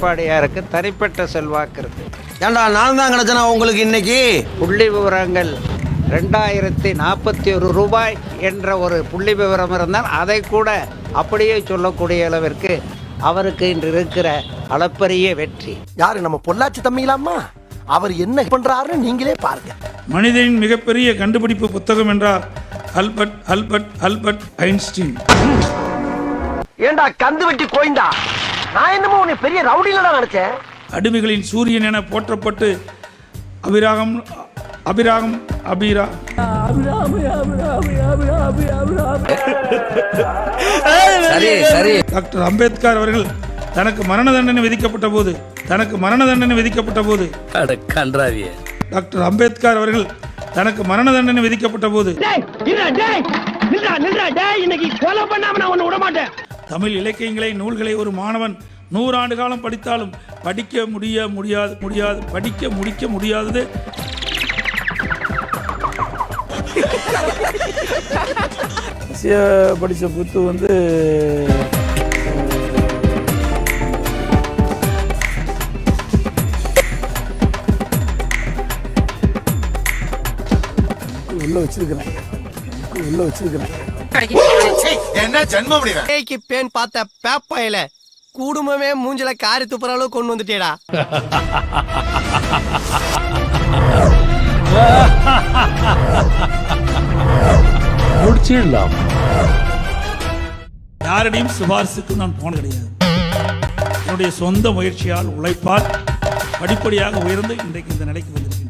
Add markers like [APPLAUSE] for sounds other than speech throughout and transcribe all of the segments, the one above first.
எடப்பாடியாருக்கு தனிப்பட்ட செல்வாக்கு இருக்கு ஏண்டா நான் தான் கிடைச்சனா உங்களுக்கு இன்னைக்கு? புள்ளி விவரங்கள் ரெண்டாயிரத்தி நாற்பத்தி ஒரு ரூபாய் என்ற ஒரு புள்ளி விவரம் இருந்தால் அதை கூட அப்படியே சொல்லக்கூடிய அளவிற்கு அவருக்கு இன்று இருக்கிற அளப்பரிய வெற்றி. யாரு நம்ம பொள்ளாச்சி தம்பிங்களாமா அவர் என்ன பண்றாருன்னு நீங்களே பாருங்க. மனிதனின் மிகப்பெரிய கண்டுபிடிப்பு புத்தகம் என்றார் அல்பர்ட் அல்பர்ட் அல்பர்ட் ஐன்ஸ்டீன். ஏண்டா கந்து வெட்டி கோயந்தா? நான் என்னமோ உன்னை பெரிய ரவுடியில நினைச்சேன். அடிமைகளின் சூரியன் என போற்றப்பட்டு அபிராகம் அபிராகம் அபிரா சரி சரி. டாக்டர் அம்பேத்கர் அவர்கள் தனக்கு மரண தண்டனை விதிக்கப்பட்ட போது தனக்கு மரண தண்டனை விதிக்கப்பட்ட போது கன்றாவிய. டாக்டர் அம்பேத்கர் அவர்கள் தனக்கு மரண தண்டனை விதிக்கப்பட்ட போது தமிழ் இலக்கியங்களை நூல்களை ஒரு மாணவன் நூறாண்டு காலம் படித்தாலும் படிக்க முடிய முடியாது முடியாது படிக்க முடிக்க முடியாதது. படித்த புத்து வந்து உள்ள வச்சிருக்கிறேன். உள்ள வச்சிருக்கிறேன். பேன் பார்த்த பேப்பாயில குடும்பமே மூஞ்சில காரி துப்புற அளவு கொண்டு வந்துட்டேடா. முடிச்சிடலாம். யாரிடையும் சிபாரிசுக்கு நான் போன கிடையாது. என்னுடைய சொந்த முயற்சியால் உழைப்பால் படிப்படியாக உயர்ந்து இன்றைக்கு இந்த நிலைக்கு வந்திருக்கின்றேன்.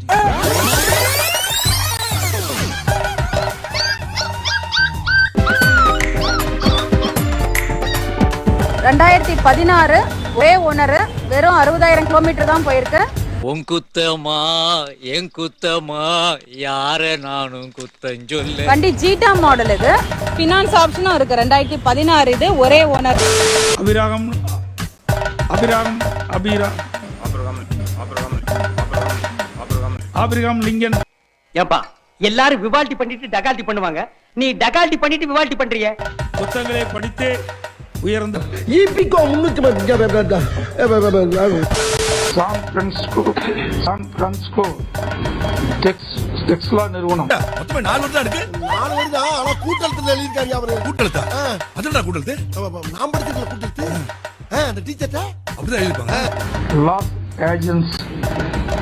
ரெண்டாயிரத்தி பதினாறு ஒரே ஓனர் வெறும் அறுபதாயிரம் கிலோமீட்டர் தான் போயிருக்கு. உன் குத்தமா என் குத்தமா யார நானும் குத்தம் சொல்லு. வண்டி ஜீட்டா மாடல் இது. ஃபினான்ஸ் ஆப்ஷனும் இருக்கு. ரெண்டாயிரத்தி பதினாறு இது ஒரே owner. Abraham Abraham Abra Abraham Lincoln. ஏப்பா எல்லாரும் விவால்டி பண்ணிட்டு டகால்டி பண்ணுவாங்க? நீ டகால்டி பண்ணிட்டு விவால்டி பண்றிய? புத்தகங்களை படித்தே உயர்ந்த ஈபிகோ முன்னூத்தி சான் பிரான்ஸ்கோ சான் பிரான்ஸ்கோ டெக்ஸ் டெக்ஸ்லா நிறுவனம். மொத்தமே நாலு வருடம் இருக்கு. நாலு வருதா ஆனா கூட்டத்துல எழுதிருக்காரு அவரு. கூட்டெழுத்தா அதுடா கூட்டெழுத்து நான் படிச்சிருக்கல கூட்டத்து அந்த டீச்சர்ட்ட அப்படிதான் எழுதிருப்பாங்க லாஸ் ஏஜென்ஸ்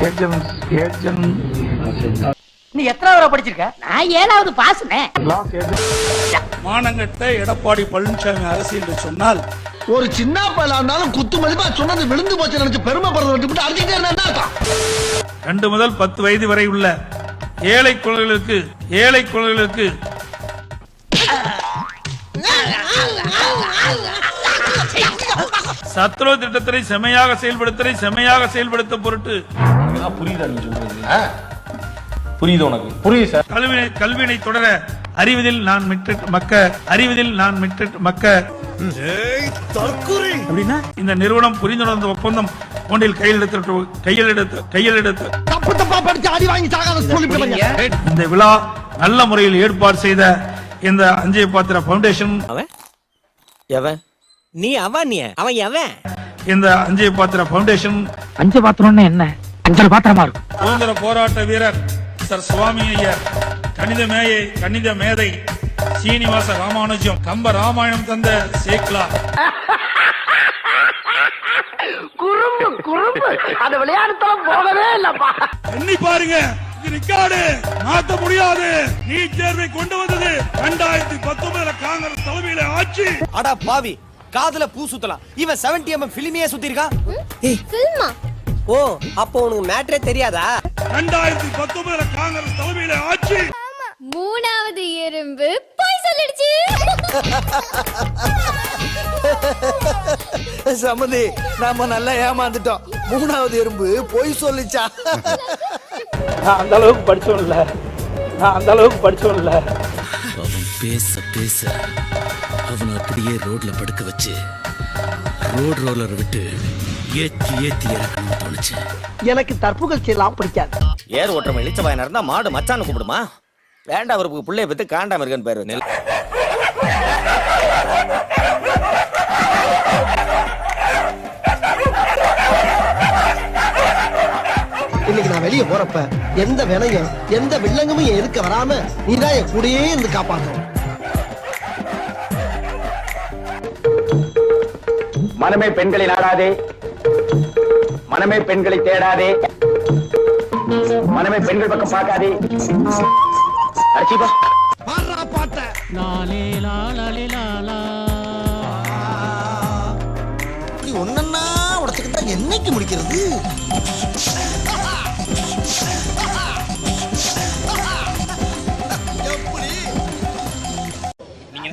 ஏஜென்ஸ் ஏஜென்ட் நீ எத்தனை வரை படிச்சிருக்க? நான் ஏழாவது பாஸ்னே. லாஸ் ஏஜென்ட் மானங்கட்ட எடப்பாடி பழனிசாமி அரசு என்று சொன்னால் ஒரு சின்ன பையலா இருந்தாலும் குத்து மதிப்பா சொன்னது விழுந்து போச்சு நினைச்சு பெருமைப்படுறத அடிச்சுட்டே இருந்தா? ரெண்டு முதல் பத்து வயது வரை உள்ள ஏழை குழந்தைகளுக்கு ஏழை குழந்தைகளுக்கு சத்ரோ திட்டத்தினை செமையாக செயல்படுத்தலை செமையாக செயல்படுத்த பொருட்டு. புரியுது உனக்கு. புரியுது சார். கல்வினை கல்வினை தொடர அறிவதில் நான் மிட்டு மக்க அறிவதில் நான் மிட்டு மக்க. அப்படின்னா இந்த நிறுவனம் புரிந்துணர்ந்த ஒப்பந்தம் ஒன்றில் கையெழுத்து கையெழுத்து கையெழுத்து இந்த விழா நல்ல முறையில் ஏற்பாடு செய்த இந்த அஞ்சய பாத்திர பவுண்டேஷன் எவன்? நீ அவன் நீ? அவன் எவன்? இந்த அஞ்சய பாத்திர பவுண்டேஷன் அஞ்சு பாத்திரம்னா என்ன? அஞ்சல் பாத்திரமா இருக்கும். சுதந்திர போராட்ட வீரர் சர் சுவாமி ஐயர். கணித மேயை கணித மேதை சீனிவாச ராமானுஜம் கம்ப ராமாயணம் தந்த சேக்லா. குறும்பு குறும்பு. அந்த விளையாட்டுத்தலம் போகவே இல்லப்பா. எண்ணி பாருங்க நிக்காடு மாத்த முடியாது. நீட் தேர்வை கொண்டு வந்தது ரெண்டாயிரத்தி பத்தொன்பதுல காங்கிரஸ் தலைமையில ஆட்சி. அடா பாவி காதுல பூ சுத்தலாம். இவன் 70 எம்எம் பிலிமையே சுத்தி இருக்கான் ஓ அப்போ உனக்கு மேட்ரே தெரியாதா? ரெண்டாயிரத்தி பத்தொன்பதுல காங்கிரஸ் தலைமையில ஆட்சி. மூணாவது எறும்பு போய் சொல்லிடுச்சு. [LAUGHS] சமதி நாம நல்லா ஏமாந்துட்டோம். மூணாவது எறும்பு பொய் சொல்லிச்சா? [LAUGHS] நான் அந்த அளவுக்கு படிச்சவன் இல்ல நான் அந்த அளவுக்கு படிச்சவன் இல்ல அவன் பேச பேச அவனை அப்படியே ரோட்ல படுக்க வச்சு ரோட் ரோலர் விட்டு ஏத்தி ஏத்தி இறக்கணும்னு தோணுச்சு. எனக்கு தற்புகழ்ச்சி எல்லாம் பிடிக்காது. ஏர் ஓட்டுறவன் இழிச்ச பையனா இருந்தா மாடு மச்சான்னு கூப்பிடுமா? வேண்டாம் அவருக்கு பிள்ளைய பத்தி காண்டாம இருக்கன்னு பேரு இன்னைக்கு நான் வெளியே போறப்ப எந்த விலையும் எந்த வில்லங்கமும் என் இருக்க வராம நீதான் என் கூடயே இருந்து காப்பாற்றும் மனமே பெண்களை நாடாதே. மனமே பெண்களை தேடாதே. மனமே பெண்கள் பக்கம் பார்க்காதே. அர்ச்சிபா பாடுறா பாட்ட. இப்படி ஒன்னொன்னா உடச்சுக்கிட்டா என்னைக்கு முடிக்கிறது?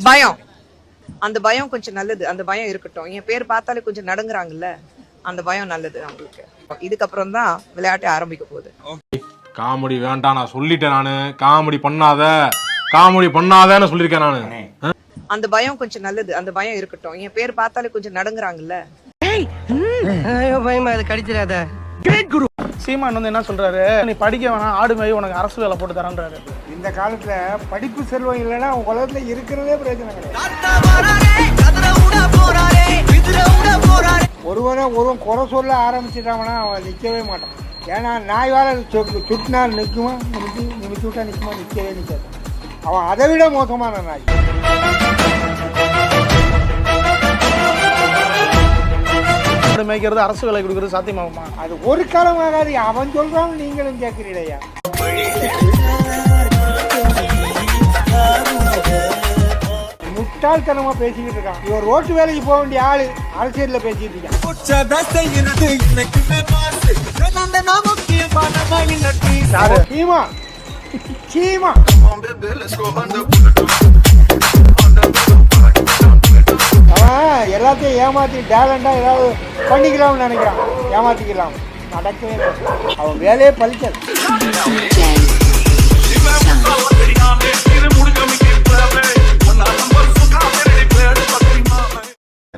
பயம். அந்த பயம் கொஞ்சம் நல்லது. அந்த பயம் இருக்கட்டும். என் பேர் பார்த்தாலே கொஞ்சம் நடுங்குறாங்கல்ல. அந்த பயம் நல்லது அவங்களுக்கு. இதுக்கப்புறம் தான் விளையாட்டே ஆரம்பிக்க போகுது. காமெடி வேண்டாம் நான் சொல்லிட்டேன் நானு. காமெடி பண்ணாத. காமெடி பண்ணாதேன்னு சொல்லியிருக்கேன் நானு. அந்த பயம் கொஞ்சம் நல்லது. அந்த பயம் இருக்கட்டும். என் பேர் பார்த்தாலே கொஞ்சம் நடுங்குறாங்கல்ல. பயமா அது கடிச்சிடாத. சீமான் வந்து என்ன சொல்றாரு? நீ படிக்க வேணாம். ஆடு மேய் உனக்கு அரசு வேலை போட்டு தரேன்றாரு. இந்த காலத்துல படிப்பு செல்வம் இல்லைன்னா உலகத்துல இருக்கிறதே பிரச்சனை கிடையாது. ஒருவனை ஒருவன் குறை சொல்ல ஆரம்பிச்சிட்டாங்கன்னா அவன் நிற்கவே மாட்டான். ஏன்னா நாய் வேலை சுட்டினா நிற்குமா? நிமிச்சு நிமிச்சு விட்டா நிற்குமா? நிற்கவே நிற்காது. அவன் அதை விட மோசமான நாய். ஆடு மேய்க்கிறது அரசு வேலை கொடுக்கறது சாத்தியமாகுமா? அது ஒரு காலம் ஆகாது. அவன் சொல்றான் நீங்களும் கேட்கிறீடையா முட்டாள்தனமா பேசிக்கிட்டு இருக்கான். இவன் ரோட்டு வேலைக்கு போக வேண்டிய ஆளு அரசியல்ல பேசிட்டு இருக்கான். சீமா சீமா அவன் எல்லாத்தையும் ஏமாத்தி டேலண்டா ஏதாவது பண்ணிக்கலாம்னு நினைக்கிறான். ஏமாத்திக்கலாம். நடக்கவே. அவன் வேலையே பலிச்சது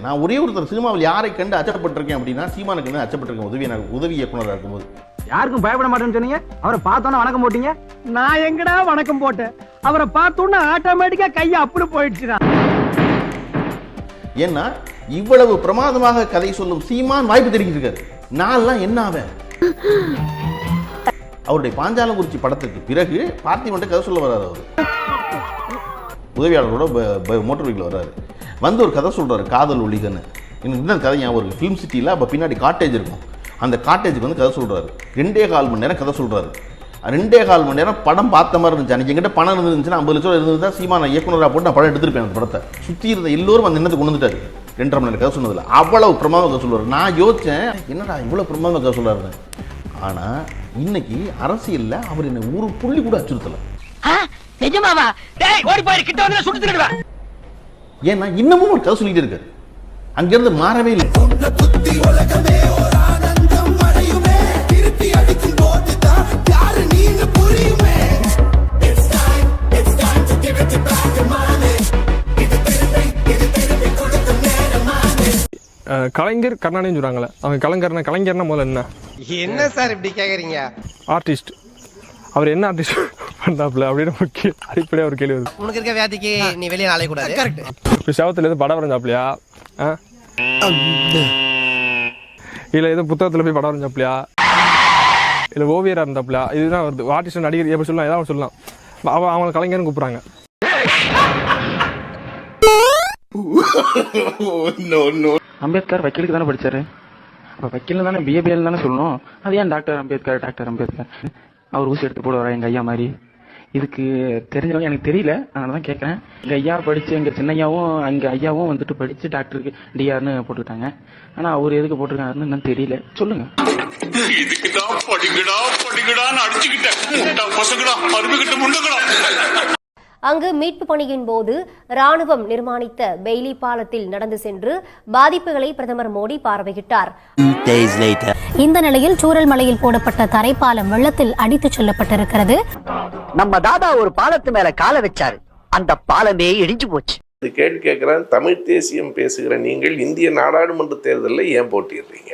நான் ஒரே ஒருத்தர் சினிமாவில் யாரை கண்டு அச்சப்பட்டிருக்கேன் அப்படின்னா சீமானை கண்டு அச்சப்பட்டிருக்கேன். உதவி எனக்கு உதவி இயக்குனராக இருக்கும்போது. யாருக்கும் பயப்பட மாட்டேன்னு சொன்னீங்க? அவரை பார்த்தோன்னே வணக்கம் போட்டீங்க? நான் எங்கடா வணக்கம் போட்டேன்? அவரை பார்த்தோன்னா ஆட்டோமேட்டிக்கா கைய அப்படி போயிடுச்சுடா. ஏன்னா இவ்வளவு பிரமாதமாக கதை சொல்லும் சீமான் வாய்ப்பு தெரிவிச்சிருக்காரு நான்லாம் என்ன ஆவேன்? அவருடைய பாஞ்சாலங்குறிச்சி படத்துக்கு பிறகு பார்த்திபன்ட்ட கதை சொல்ல வர்றாரு அவர். உதவியாளரோட மோட்டர் வெஹிக்கிள் வர்றாரு. வந்து ஒரு கதை சொல்கிறாரு காதல் ஒளிகன்னு. எனக்கு இன்னும் கதை ஞாபகம் இருக்குது ஃபிலிம் சிட்டியில் அப்போ பின்னாடி காட்டேஜ் இருக்கும். அந்த காட்டேஜுக்கு வந்து கதை சொல்கிறாரு ரெண்டே கால் மணி நேரம் கதை சொல்கிறாரு ரெண்டே கால் மணி நேரம் படம் பார்த்த மாதிரி இருந்துச்சு. அன்னைக்கு எங்கிட்ட பணம் இருந்துச்சுன்னா ஐம்பது லட்சம் இருந்தது தான் சீமான இயக்குனராக போட்டு நான் படம் எடுத்திருப்பேன் அந்த படத்தை. சுற்றி இருந்த எல்லோரும் அந்த இன்னத்துக்கு கொண்டு வந்துட்டாரு. ரெண்டரை மணி நேரம் கதை சொன்னதில்ல அவ்வளவு பிரமாதம் கதை சொல்லுவார். நான் யோசித்தேன் என்னடா இவ்வளோ பிரமாதம் கதை சொல்றாரு ஆனால் இன்னைக்கு அரசியலில் அவர் என்னை ஒரு புள்ளி கூட அச்சுறுத்தலை. நிஜமாவா? டேய் ஓடி போயிரு. கிட்ட வந்து சுட்டு திருடுவேன். ஏன்னா இன்னமும் ஒரு கதை சொல்லிட்டு இருக்காரு. அங்கிருந்து மாறவே இல்லை. கலைஞர் கருணாநிதி சொல்றாங்களே அவங்க கலைஞர்னா கலைஞர்னா முதல்ல என்ன? என்ன சார் இப்படி கேக்குறீங்க? ஆர்டிஸ்ட் அவர் என்ன ஆர்டிஸ்ட் பண்ணாப்ல அப்படின்னு ஒரு கே அடிப்படையாக ஒரு கேள்வி வருது. உனக்கு இருக்க வியாதிக்கு நீ வெளியே நாளை கூடாது. கரெக்ட் இப்போ செவத்தில் எதுவும் படம் வரைஞ்சாப்லையா ஆ? இல்லை எதுவும் புத்தகத்தில் போய் படம் வரைஞ்சாப்லையா இல்லை ஓவியராக இருந்தாப்லையா இதுதான் வருது ஆர்டிஸ்ட் நடிகர் எப்படி சொல்லலாம்? ஏதாவது சொல்லலாம். அவன் அவங்களை கலைஞர்னு கூப்பிட்றாங்க. அம்பேத்கர் வக்கீலுக்கு தானே படிச்சாரு? அப்ப வக்கீல் தானே பிஏபிஎல் தானே சொல்லணும். அது ஏன் டாக்டர் அம்பேத்கர் டாக்டர் அம்பேத்கர்? அவர் ஊசி எடுத்து போடுவாரா எங்க ஐயா மாதிரி? இதுக்கு தெரிஞ்சவங்க எனக்கு தெரியல அதனால தான் கேட்குறேன் எங்க ஐயா படிச்சு எங்க சின்னையாவும் எங்க ஐயாவும் வந்துட்டு படிச்சு டாக்டருக்கு டிஆர்னு போட்டுக்கிட்டாங்க ஆனா அவர் எதுக்கு போட்டிருக்காருன்னு இன்னும் தெரியல. சொல்லுங்க. அங்கு மீட்பு பணியின் போது ராணுவம் நிர்மாணித்த பெய்லி பாலத்தில் நடந்து சென்று பாதிப்புகளை பிரதமர் மோடி பார்வையிட்டார். இந்த நிலையில் சூரல் மலையில் போடப்பட்ட தரைப்பாலம் வெள்ளத்தில் அடித்துச் செல்லப்பட்டிருக்கிறது. நம்ம தாதா ஒரு பாலத்து மேல காலை வச்சாரு. அந்த பாலமே இடிஞ்சு போச்சு. கேள்வி கேட்கிறேன் தமிழ் தேசியம் பேசுகிற நீங்கள் இந்திய நாடாளுமன்ற தேர்தலில் ஏன் போட்டிடுறீங்க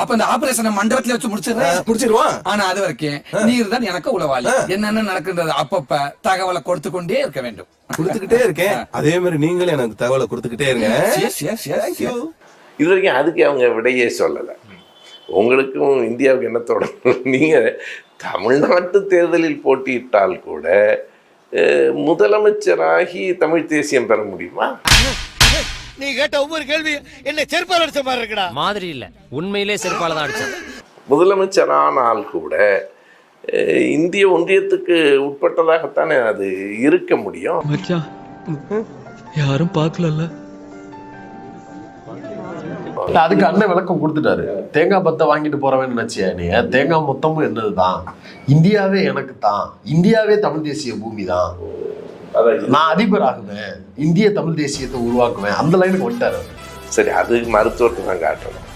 அப்ப இந்த ஆபரேஷனை மண்டபத்துல வச்சு முடிச்சிடுறேன். முடிச்சிருவான் ஆனா அது வரைக்கும் நீர் தான் எனக்கு உளவாளி. என்னென்ன நடக்கின்றது அப்பப்ப தகவலை கொடுத்து கொண்டே இருக்க வேண்டும். கொடுத்துக்கிட்டே இருக்கேன். அதே மாதிரி நீங்களும் எனக்கு தகவலை கொடுத்துக்கிட்டே இருங்க. Yes, yes, yes, yes. இது வரைக்கும் அதுக்கு அவங்க விடையே சொல்லலை. உங்களுக்கும் இந்தியாவுக்கு என்ன தொடர்பு? [LAUGHS] நீங்க தமிழ்நாட்டு தேர்தலில் போட்டியிட்டால் கூட முதலமைச்சராகி தமிழ் தேசியம் பெற முடியுமா? நீ கேட்ட ஒவ்வொரு கேள்வி என்ன செருப்பால் அடிச்ச மாதிரி இருக்கடா. மாதிரி இல்ல. உண்மையிலே செருப்பால தான் அடிச்சேன். முதலமைச்சரானால் கூட இந்திய ஒன்றியத்துக்கு உட்பட்டதாகத்தானே அது இருக்க முடியும்? யாரும் பார்க்கலல்ல. அதுக்கு அண்ணன் விளக்கம் கொடுத்துட்டாரு. தேங்காய் பத்தை வாங்கிட்டு போறவன் நினைச்சியா நீ? தேங்காய் மொத்தமும் என்னதுதான்? இந்தியாவே எனக்கு தான் இந்தியாவே தமிழ் தேசிய பூமி தான் நான் அதிபர் ஆகுவேன் இந்திய தமிழ் தேசியத்தை உருவாக்குவேன். அந்த லைனுக்கு வந்துட்டாரு. சரி அது மருத்துவத்தை தான் காட்டணும்